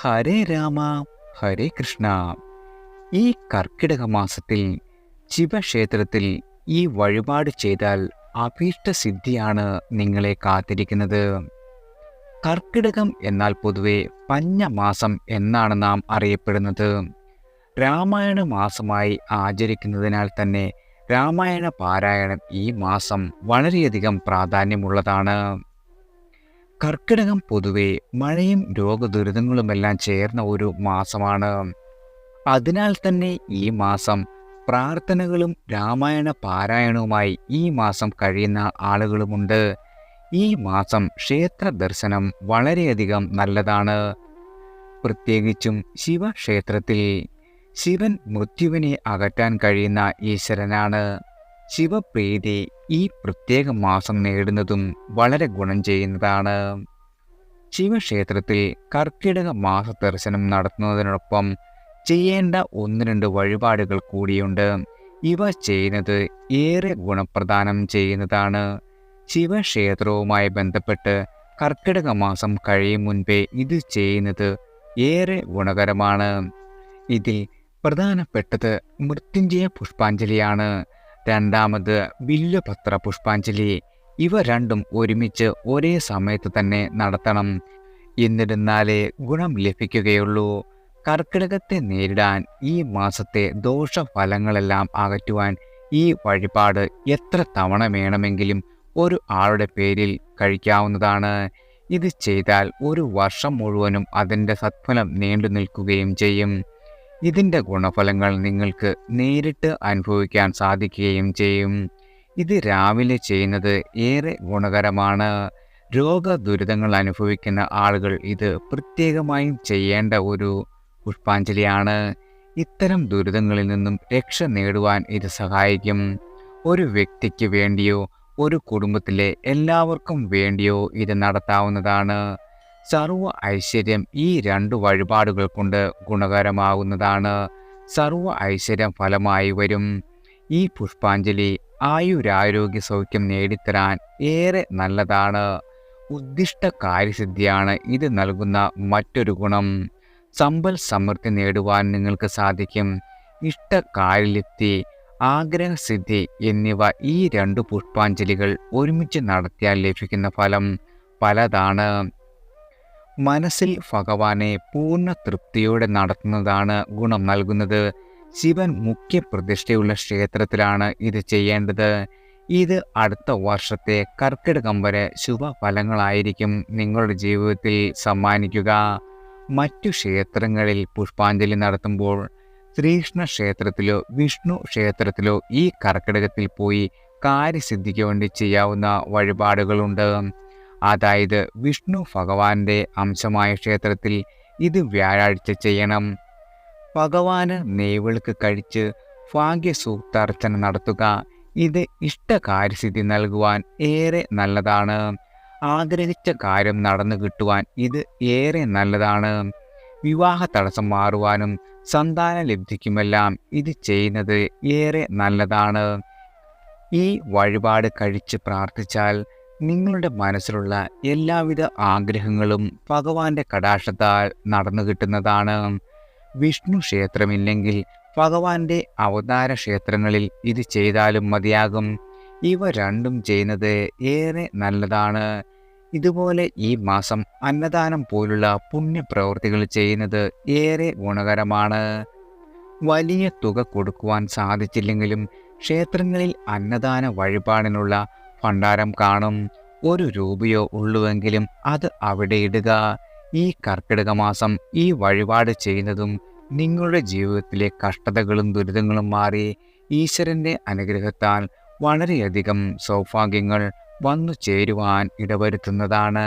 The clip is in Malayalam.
ഹരേ രാമ ഹരേ കൃഷ്ണ. ഈ കർക്കിടക മാസത്തിൽ ശിവക്ഷേത്രത്തിൽ ഈ വഴിപാട് ചെയ്താൽ അഭീഷ്ട സിദ്ധിയാണ് നിങ്ങളെ കാത്തിരിക്കുന്നത്. കർക്കിടകം എന്നാൽ പൊതുവെ പഞ്ഞമാസം എന്നാണ് നാം അറിയപ്പെടുന്നത്. രാമായണ മാസമായി ആചരിക്കുന്നതിനാൽ തന്നെ രാമായണ പാരായണം ഈ മാസം വളരെയധികം പ്രാധാന്യമുള്ളതാണ്. കർക്കിടകം പൊതുവെ മഴയും രോഗദുരിതങ്ങളുമെല്ലാം ചേർന്ന ഒരു മാസമാണ്. അതിനാൽ തന്നെ ഈ മാസം പ്രാർത്ഥനകളും രാമായണ പാരായണവുമായി ഈ മാസം കഴിയുന്ന ആളുകളുമുണ്ട്. ഈ മാസം ക്ഷേത്ര ദർശനം വളരെയധികം നല്ലതാണ്. പ്രത്യേകിച്ചും ശിവക്ഷേത്രത്തിൽ ശിവൻ മൃത്യുവിനെ അകറ്റാൻ കഴിയുന്ന ഈശ്വരനാണ്. ശിവപ്രീതി ഈ പ്രത്യേക മാസം നേടുന്നതും വളരെ ഗുണം ചെയ്യുന്നതാണ്. ശിവക്ഷേത്രത്തിൽ കർക്കിടക മാസ ദർശനം നടത്തുന്നതിനൊപ്പം ചെയ്യേണ്ട ഒന്ന് രണ്ട് വഴിപാടുകൾ കൂടിയുണ്ട്. ഇവ ചെയ്യുന്നത് ഏറെ ഗുണപ്രദാനം ചെയ്യുന്നതാണ്. ശിവക്ഷേത്രവുമായി ബന്ധപ്പെട്ട് കർക്കിടക മാസം കഴിയും മുൻപേ ഇത് ചെയ്യുന്നത് ഏറെ ഗുണകരമാണ്. ഇതിൽ പ്രധാനപ്പെട്ടത് മൃത്യുഞ്ജയ പുഷ്പാഞ്ജലിയാണ്. രണ്ടാമത് ബില്ലുപത്ര പുഷ്പാഞ്ജലി. ഇവ രണ്ടും ഒരുമിച്ച് ഒരേ സമയത്ത് തന്നെ നടത്തണം. എന്നിരുന്നാലേ ഗുണം ലഭിക്കുകയുള്ളൂ. കർക്കിടകത്തെ നേരിടാൻ ഈ മാസത്തെ ദോഷഫലങ്ങളെല്ലാം അകറ്റുവാൻ ഈ വഴിപാട് എത്ര തവണ വേണമെങ്കിലും ഒരു ആളുടെ പേരിൽ കഴിക്കാവുന്നതാണ്. ഇത് ചെയ്താൽ ഒരു വർഷം മുഴുവനും അതിന്റെ സത്ഫലം നീണ്ടു നിൽക്കുകയും ചെയ്യും. ഇതിന്റെ ഗുണഫലങ്ങൾ നിങ്ങൾക്ക് നേരിട്ട് അനുഭവിക്കാൻ സാധിക്കുകയും ചെയ്യും. ഇത് രാവിലെ ചെയ്യുന്നത് ഏറെ ഗുണകരമാണ്. രോഗ ദുരിതങ്ങൾ അനുഭവിക്കുന്ന ആളുകൾ ഇത് പ്രത്യേകമായും ചെയ്യേണ്ട ഒരു പുഷ്പാഞ്ജലിയാണ്. ഇത്തരം ദുരിതങ്ങളിൽ നിന്നും രക്ഷ നേടുവാൻ ഇത് സഹായിക്കും. ഒരു വ്യക്തിക്ക് വേണ്ടിയോ ഒരു കുടുംബത്തിലെ എല്ലാവർക്കും വേണ്ടിയോ ഇത് നടത്താവുന്നതാണ്. സർവ ഐശ്വര്യം ഈ രണ്ട് വഴിപാടുകൾ കൊണ്ട് ഗുണകരമാകുന്നതാണ്. സർവ ഐശ്വര്യം ഫലമായി വരും. ഈ പുഷ്പാഞ്ജലി ആയുരാരോഗ്യ സൗഖ്യം നേടിത്തരാൻ ഏറെ നല്ലതാണ്. ഉദ്ദിഷ്ട കാര്യസിദ്ധിയാണ് ഇത് നൽകുന്ന മറ്റൊരു ഗുണം. സമ്പൽ സമൃദ്ധി നേടുവാൻ നിങ്ങൾക്ക് സാധിക്കും. ഇഷ്ടകാര്യലിപ്തി ആഗ്രഹസിദ്ധി എന്നിവ ഈ രണ്ട് പുഷ്പാഞ്ജലികൾ ഒരുമിച്ച് നടത്തിയാൽ ലഭിക്കുന്ന ഫലം പലതാണ്. മനസ്സിൽ ഭഗവാനെ പൂർണ തൃപ്തിയോടെ നടത്തുന്നതാണ് ഗുണം നൽകുന്നത്. ശിവൻ മുഖ്യ പ്രതിഷ്ഠയുള്ള ക്ഷേത്രത്തിലാണ് ഇത് ചെയ്യേണ്ടത്. ഇത് അടുത്ത വർഷത്തെ കർക്കിടകം വരെ ശുഭഫലങ്ങളായിരിക്കും നിങ്ങളുടെ ജീവിതത്തിൽ സമ്മാനിക്കുക. മറ്റു ക്ഷേത്രങ്ങളിൽ പുഷ്പാഞ്ജലി നടത്തുമ്പോൾ ശ്രീകൃഷ്ണ ക്ഷേത്രത്തിലോ വിഷ്ണു ക്ഷേത്രത്തിലോ ഈ കർക്കിടകത്തിൽ പോയി കാര്യസിദ്ധിക്ക് വേണ്ടി ചെയ്യാവുന്ന വഴിപാടുകളുണ്ട്. അതായത് വിഷ്ണു ഭഗവാന്റെ അംശമായ ക്ഷേത്രത്തിൽ ഇത് വ്യാഴാഴ്ച ചെയ്യണം. ഭഗവാന് നെയ്വിളക്ക് കഴിച്ച് ഭാഗ്യസൂക്താർച്ചന നടത്തുക. ഇത് ഇഷ്ടകാര്യസിദ്ധി നൽകുവാൻ ഏറെ നല്ലതാണ്. ആഗ്രഹിച്ച കാര്യം നടന്നു കിട്ടുവാൻ ഇത് ഏറെ നല്ലതാണ്. വിവാഹ തടസ്സം മാറുവാനും സന്താന ലബ്ധിക്കുമെല്ലാം ഇത് ചെയ്യുന്നത് ഏറെ നല്ലതാണ്. ഈ വഴിപാട് കഴിച്ച് പ്രാർത്ഥിച്ചാൽ നിങ്ങളുടെ മനസ്സിലുള്ള എല്ലാവിധ ആഗ്രഹങ്ങളും ഭഗവാന്റെ കടാക്ഷത്താൽ നടന്നു കിട്ടുന്നതാണ്. വിഷ്ണു ക്ഷേത്രമില്ലെങ്കിൽ ഭഗവാന്റെ അവതാര ക്ഷേത്രങ്ങളിൽ ഇത് ചെയ്താലും മതിയാകും. ഇവ രണ്ടും ചെയ്യുന്നത് ഏറെ നല്ലതാണ്. ഇതുപോലെ ഈ മാസം അന്നദാനം പോലുള്ള പുണ്യപ്രവൃത്തികൾ ചെയ്യുന്നത് ഏറെ ഗുണകരമാണ്. വലിയ തുക കൊടുക്കുവാൻ സാധിച്ചില്ലെങ്കിലും ക്ഷേത്രങ്ങളിൽ അന്നദാന വഴിപാടിനുള്ള ഭണ്ഡാരം കാണും. ഒരു രൂപയോ ഉള്ളുവെങ്കിലും അത് അവിടെ ഇടുക. ഈ കർക്കിടക മാസം ഈ വഴിപാട് ചെയ്യുന്നതും നിങ്ങളുടെ ജീവിതത്തിലെ കഷ്ടതകളും ദുരിതങ്ങളും മാറി ഈശ്വരന്റെ അനുഗ്രഹത്താൽ വളരെയധികം സൗഭാഗ്യങ്ങൾ വന്നു ചേരുവാൻ ഇടവരുത്തുന്നതാണ്.